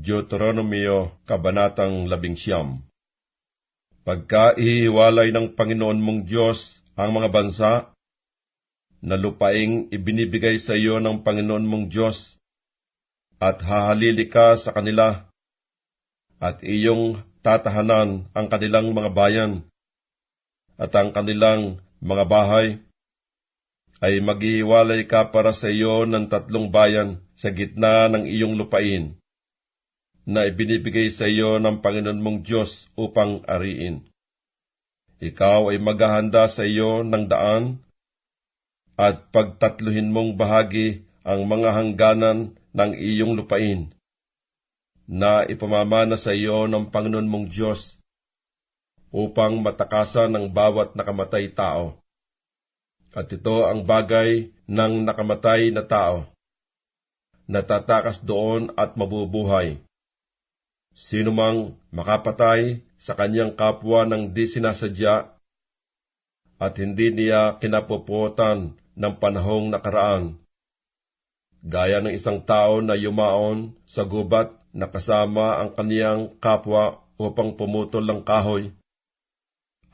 Deuteronomio, Kabanatang 11 Pagka ihiwalay ng Panginoon mong Diyos ang mga bansa, na lupaing ibinibigay sa iyo ng Panginoon mong Diyos, at hahalili ka sa kanila, at iyong tatahanan ang kanilang mga bayan, at ang kanilang mga bahay, ay maghihiwalay ka para sa iyo ng tatlong bayan sa gitna ng iyong lupain, na ibinibigay sa iyo ng Panginoon mong Diyos upang ariin. Ikaw ay maghahanda sa iyo ng daan, at pagtatluhin mong bahagi ang mga hangganan ng iyong lupain, na ipamamana sa iyo ng Panginoon mong Diyos, upang matakasan ng bawat nakamatay tao. At ito ang bagay ng nakamatay na tao, natatakas doon at mabubuhay. Sino mang makapatay sa kanyang kapwa ng di sinasadya at hindi niya kinapuputan ng panahong nakaraan, gaya ng isang tao na yumaon sa gubat na kasama ang kaniyang kapwa upang pumutol ng kahoy,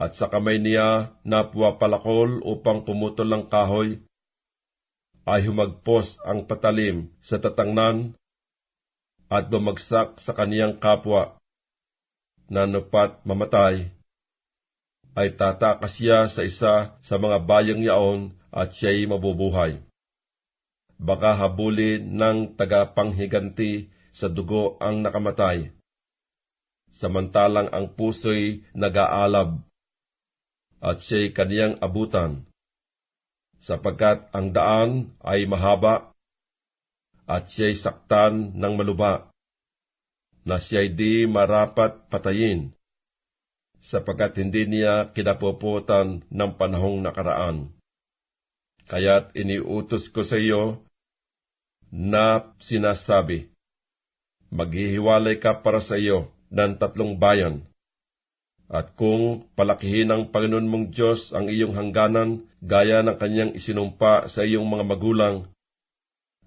at sa kamay niya napwa palakol upang pumutol ng kahoy, ay humagpos ang patalim sa tatangnan at bumagsak sa kaniyang kapwa, na nupat mamatay, ay tatakas siya sa isa sa mga bayang yaon at siya'y mabubuhay. Baka habulin ng tagapanghiganti sa dugo ang nakamatay, samantalang ang puso'y nag-aalab, at siya'y kaniyang abutan, sapagkat ang daan ay mahaba, at siya'y saktan ng maluba, na siya'y di marapat patayin, sapagkat hindi niya kinapuputan ng panahong nakaraan. Kaya't iniutos ko sa iyo na sinasabi, maghihiwalay ka para sa iyo ng tatlong bayan, at kung palakihin ng Panginoon mong Diyos ang iyong hangganan gaya ng kanyang isinumpa sa iyong mga magulang,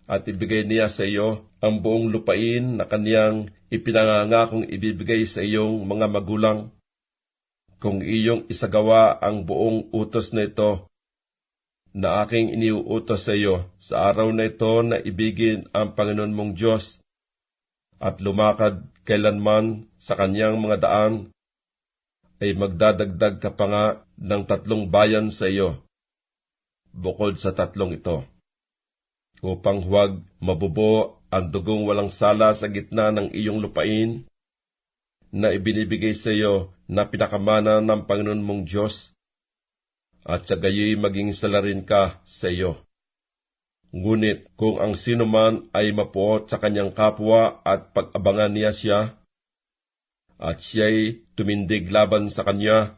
at ibigay niya sa iyo ang buong lupain na kaniyang ipinangangakong ibibigay sa iyong mga magulang, kung iyong isagawa ang buong utos na ito na aking iniuutos sa iyo sa araw na ito na ibigin ang Panginoon mong Diyos at lumakad kailanman sa kanyang mga daan, ay magdadagdag ka pa nga ng tatlong bayan sa iyo, bukod sa tatlong ito, upang huwag mabubo ang dugong walang sala sa gitna ng iyong lupain, na ibinibigay sa iyo na pinakamana ng Panginoon mong Diyos, at sa gayoy maging salarin ka sa iyo. Ngunit kung ang sino man ay mapuot sa kanyang kapwa at pag-abangan niya siya, at siya'y tumindig laban sa kanya,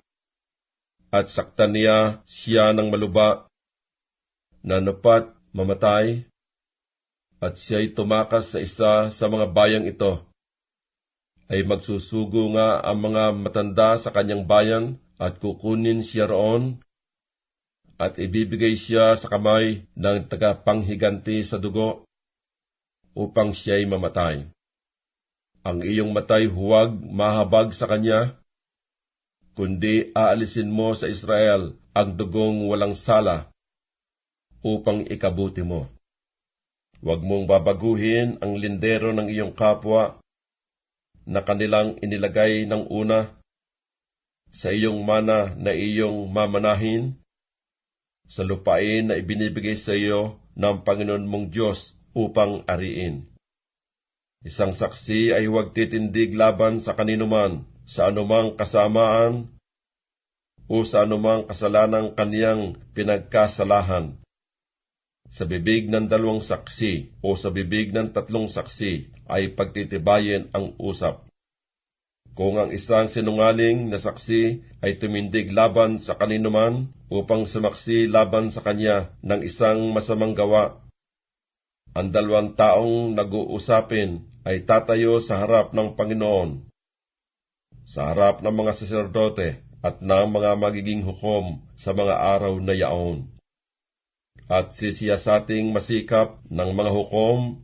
at saktan niya siya ng maluba, na napat mamatay, at siya'y tumakas sa isa sa mga bayang ito, ay magsusugo nga ang mga matanda sa kanyang bayan at kukunin siya roon at ibibigay siya sa kamay ng tagapanghiganti sa dugo upang siya'y mamatay. Ang iyong matay huwag mahabag sa kanya, kundi aalisin mo sa Israel ang dugong walang sala upang ikabuti mo. Huwag mong babaguhin ang lindero ng iyong kapwa na kanilang inilagay ng una sa iyong mana na iyong mamanahin sa lupain na ibinibigay sa iyo ng Panginoon mong Diyos upang ariin. Isang saksi ay huwag titindig laban sa kaninuman, sa anumang kasamaan, o sa anumang kasalanang kaniyang pinagkasalahan. Sa bibig ng dalawang saksi o sa bibig ng tatlong saksi ay pagtitibayin ang usap. Kung ang isang sinungaling na saksi ay tumindig laban sa kaninuman upang sumaksi laban sa kanya ng isang masamang gawa, ang dalawang taong nag-uusapin ay tatayo sa harap ng Panginoon, sa harap ng mga saserdote at ng mga magiging hukom sa mga araw na yaon. At sisiyasating masikap ng mga hukom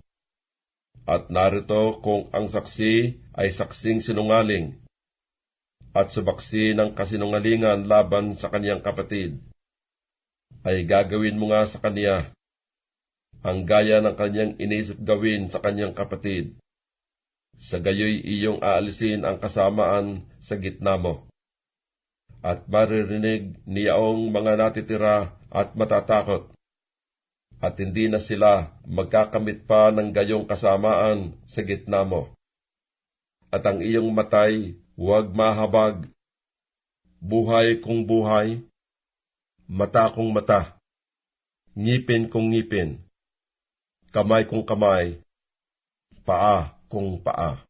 At narito kung ang saksi ay saksing sinungaling at subaksi ng kasinungalingan laban sa kaniyang kapatid, ay gagawin mo nga sa kaniya ang gaya ng kanyang inisip gawin sa kanyang kapatid. Sa gayoy iyong aalisin ang kasamaan sa gitna mo. At maririnig niyaong mga natitira at matatakot. At hindi na sila magkakamit pa ng gayong kasamaan sa gitna mo. At ang iyong matay huwag mahabag. Buhay kong buhay, mata kong mata, ngipin kong ngipin, kamay kong kamay, paa kung paa.